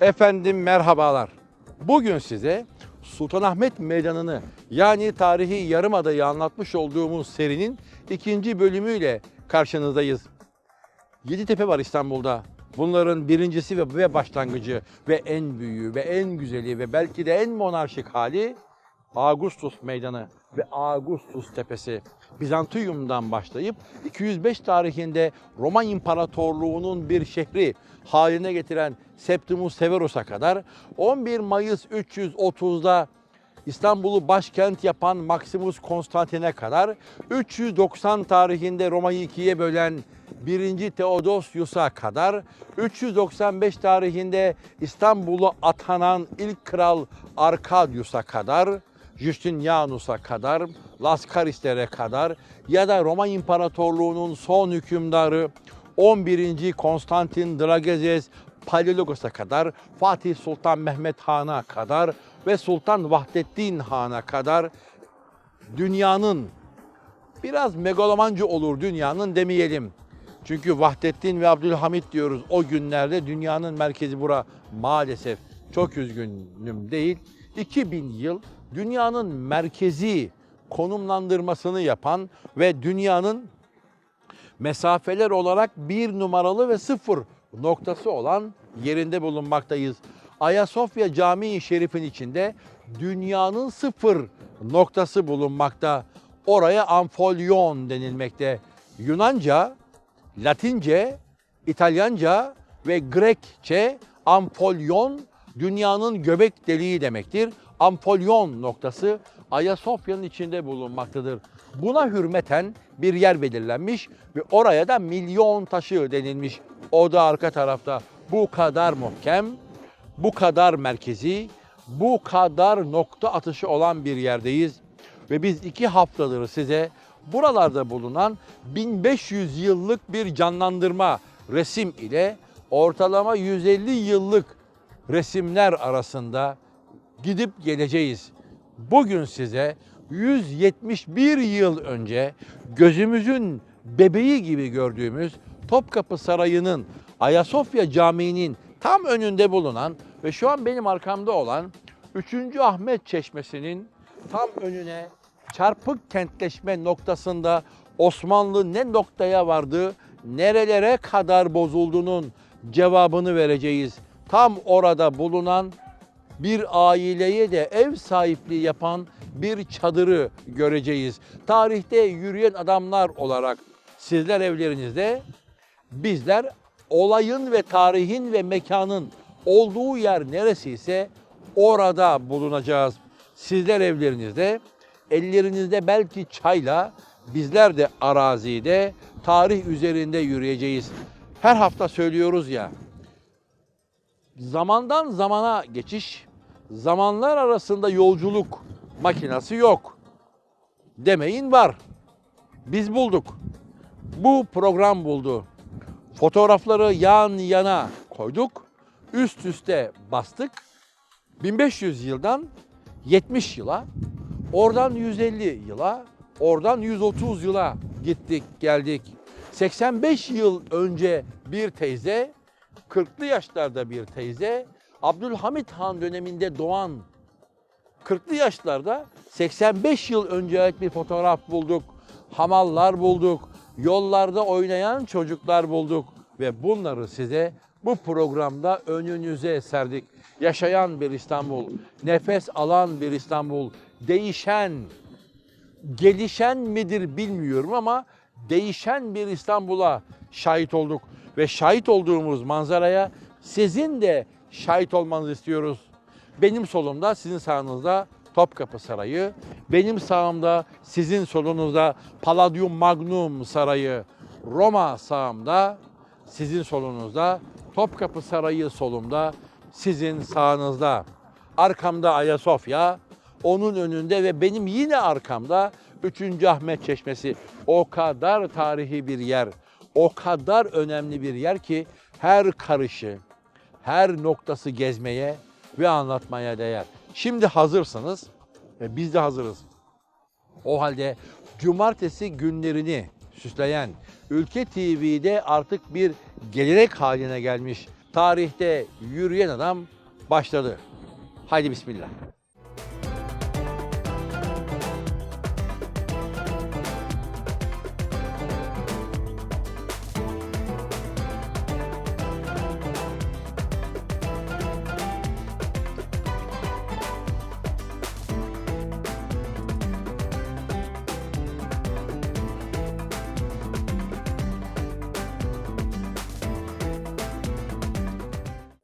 Efendim merhabalar. Bugün size Sultanahmet Meydanı'nı yani tarihi Yarımada'yı anlatmış olduğumuz serinin ikinci bölümüyle karşınızdayız. Yeditepe var İstanbul'da. Bunların birincisi ve başlangıcı ve en büyüğü ve en güzeli ve belki de en monarşik hali Augustus Meydanı ve Augustus Tepesi. Bizantiyum'dan başlayıp 205 tarihinde Roma İmparatorluğu'nun bir şehri haline getiren Septimus Severus'a kadar 11 Mayıs 330'da İstanbul'u başkent yapan Maximus Konstantin'e kadar 390 tarihinde Roma'yı ikiye bölen 1. Theodosius'a kadar 395 tarihinde İstanbul'u atanan ilk kral Arkadius'a kadar Justinianus'a kadar, Laskarisler'e kadar ya da Roma İmparatorluğu'nun son hükümdarı 11. Konstantin Dragezes Palaiologos'a kadar, Fatih Sultan Mehmet Han'a kadar ve Sultan Vahdettin Han'a kadar dünyanın biraz megalomancı olur dünyanın demeyelim. Çünkü Vahdettin ve Abdülhamit diyoruz o günlerde dünyanın merkezi bura maalesef çok üzgünüm değil. 2000 yıl dünyanın merkezi konumlandırmasını yapan ve dünyanın mesafeler olarak bir numaralı ve sıfır noktası olan yerinde bulunmaktayız. Ayasofya Camii Şerif'in içinde dünyanın sıfır noktası bulunmakta. Oraya amfolyon denilmekte. Yunanca, Latince, İtalyanca ve Grekçe amfolyon dünyanın göbek deliği demektir. Amfolyon noktası Ayasofya'nın içinde bulunmaktadır. Buna hürmeten bir yer belirlenmiş ve oraya da milyon taşı denilmiş. O da arka tarafta bu kadar muhkem, bu kadar merkezi, bu kadar nokta atışı olan bir yerdeyiz. Ve biz iki haftadır size buralarda bulunan 1500 yıllık bir canlandırma resim ile ortalama 150 yıllık resimler arasında gidip geleceğiz. Bugün size 171 yıl önce gözümüzün bebeği gibi gördüğümüz Topkapı Sarayı'nın Ayasofya Camii'nin tam önünde bulunan ve şu an benim arkamda olan 3. Ahmet Çeşmesi'nin tam önüne çarpık kentleşme noktasında Osmanlı ne noktaya vardı, nerelere kadar bozulduğunun cevabını vereceğiz. Tam orada bulunan bir aileye de ev sahipliği yapan bir çadırı göreceğiz. Tarihte yürüyen adamlar olarak sizler evlerinizde, bizler olayın ve tarihin ve mekanın olduğu yer neresiyse orada bulunacağız. Sizler evlerinizde, ellerinizde belki çayla, bizler de arazide, tarih üzerinde yürüyeceğiz. Her hafta söylüyoruz ya, zamandan zamana geçiş, zamanlar arasında yolculuk makinası yok. Demeyin var. Biz bulduk. Bu program buldu. Fotoğrafları yan yana koyduk. Üst üste bastık. 1500 yıldan 70 yıla, oradan 150 yıla, oradan 130 yıla gittik geldik. 85 yıl önce bir teyze 40'lı yaşlarda bir teyze Abdülhamit Han döneminde doğan 40'lı yaşlarda 85 yıl önce ait bir fotoğraf bulduk. Hamallar bulduk. Yollarda oynayan çocuklar bulduk ve bunları size bu programda önünüze serdik. Yaşayan bir İstanbul, nefes alan bir İstanbul, değişen, gelişen midir bilmiyorum ama değişen bir İstanbul'a şahit olduk ve şahit olduğumuz manzaraya sizin de şahit olmanızı istiyoruz. Benim solumda, sizin sağınızda Topkapı Sarayı, benim sağımda, sizin solunuzda Palladium Magnum Sarayı, Roma sağımda, sizin solunuzda Topkapı Sarayı solumda, sizin sağınızda. Arkamda Ayasofya, onun önünde ve benim yine arkamda 3. Ahmet Çeşmesi. O kadar tarihi bir yer, o kadar önemli bir yer ki her karışı, her noktası gezmeye ve anlatmaya değer. Şimdi hazırsınız ve biz de hazırız. O halde cumartesi günlerini süsleyen Ülke TV'de artık bir gelenek haline gelmiş tarihte yürüyen adam başladı. Haydi bismillah.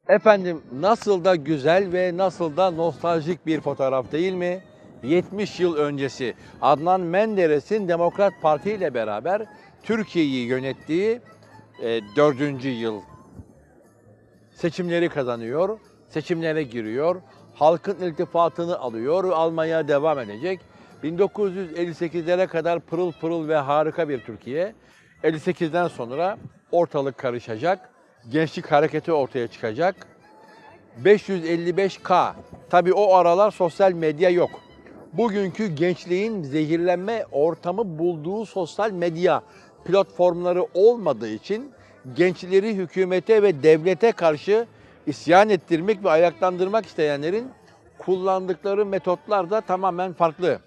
Efendim nasıl da güzel ve nasıl da nostaljik bir fotoğraf değil mi? 70 yıl öncesi Adnan Menderes'in Demokrat Parti ile beraber Türkiye'yi yönettiği e, dördüncü yıl seçimleri kazanıyor, seçimlere giriyor, halkın iltifatını alıyor ve almaya devam edecek. 1958'lere kadar pırıl pırıl ve harika bir Türkiye. 58'den sonra ortalık karışacak, gençlik hareketi ortaya çıkacak. 555K. Tabii o aralar sosyal medya yok. Bugünkü gençliğin zehirlenme ortamı bulduğu sosyal medya platformları olmadığı için gençleri hükümete ve devlete karşı isyan ettirmek ve ayaklandırmak isteyenlerin kullandıkları metotlar da tamamen farklı.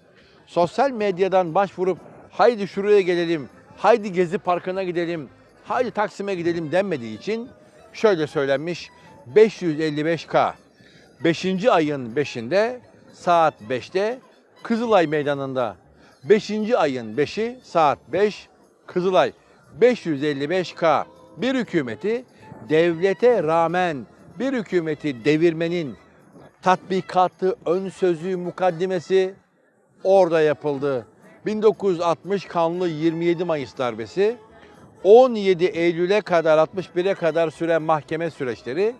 Sosyal medyadan başvurup haydi şuraya gelelim, haydi Gezi Parkı'na gidelim, haydi Taksim'e gidelim denmediği için şöyle söylenmiş 555K. 5. ayın 5'inde saat 5'te Kızılay Meydanı'nda 5. ayın 5'i saat 5 Kızılay 555K bir hükümeti devlete rağmen bir hükümeti devirmenin tatbikatı, ön sözü, mukaddimesi orada yapıldı. 1960 kanlı 27 Mayıs darbesi 17 Eylül'e kadar 61'e kadar süren mahkeme süreçleri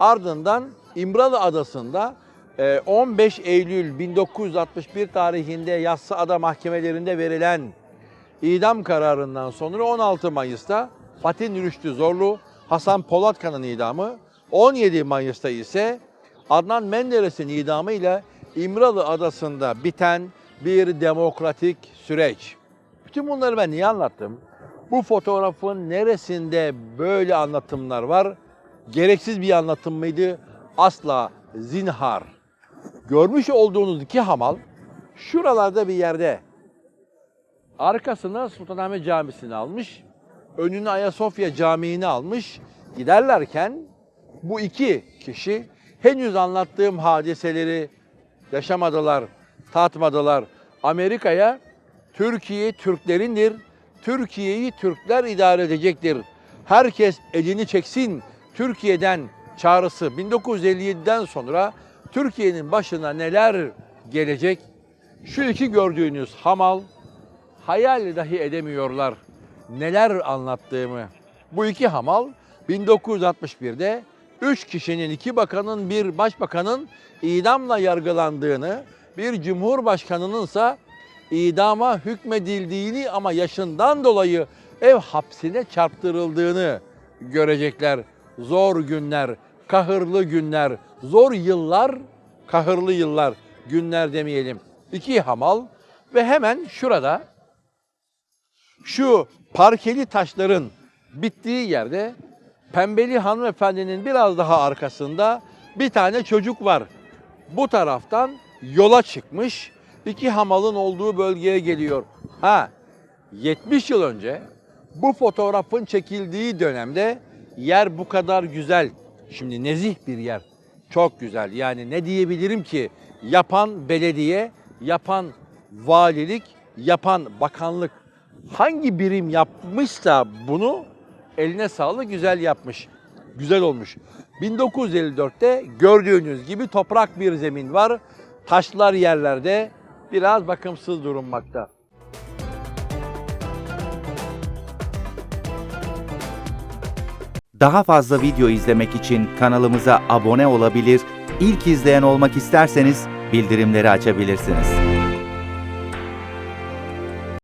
ardından İmralı Adası'nda e, 15 Eylül 1961 tarihinde Yassıada mahkemelerinde verilen idam kararından sonra 16 Mayıs'ta Fatih Rüştü Zorlu, Hasan Polatkan'ın idamı, 17 Mayıs'ta ise Adnan Menderes'in idamıyla İmralı Adası'nda biten bir demokratik süreç. Bütün bunları ben niye anlattım? Bu fotoğrafın neresinde böyle anlatımlar var? Gereksiz bir anlatım mıydı? Asla zinhar. Görmüş olduğunuz iki hamal şuralarda bir yerde. Arkasına Sultanahmet Camisi'ni almış. Önüne Ayasofya Camii'ni almış. Giderlerken bu iki kişi henüz anlattığım hadiseleri yaşamadılar, tatmadılar. Amerika'ya Türkiye Türklerindir, Türkiye'yi Türkler idare edecektir. Herkes elini çeksin Türkiye'den çağrısı 1957'den sonra Türkiye'nin başına neler gelecek? Şu iki gördüğünüz hamal hayal dahi edemiyorlar neler anlattığımı. Bu iki hamal 1961'de üç kişinin, iki bakanın, bir başbakanın idamla yargılandığını, bir cumhurbaşkanının ise idama hükmedildiğini ama yaşından dolayı ev hapsine çarptırıldığını görecekler. Zor günler, kahırlı günler, zor yıllar, kahırlı yıllar, günler demeyelim. İki hamal ve hemen şurada şu parkeli taşların bittiği yerde pembeli hanımefendinin biraz daha arkasında bir tane çocuk var. Bu taraftan yola çıkmış iki hamalın olduğu bölgeye geliyor. Ha 70 yıl önce bu fotoğrafın çekildiği dönemde yer bu kadar güzel. Şimdi nezih bir yer. Çok güzel. Yani ne diyebilirim ki? Yapan belediye, yapan valilik, yapan bakanlık hangi birim yapmışsa bunu eline sağlık güzel yapmış. Güzel olmuş. 1954'te gördüğünüz gibi toprak bir zemin var. Taşlar yerlerde biraz bakımsız durunmakta. Daha fazla video izlemek için kanalımıza abone olabilir, ilk izleyen olmak isterseniz bildirimleri açabilirsiniz.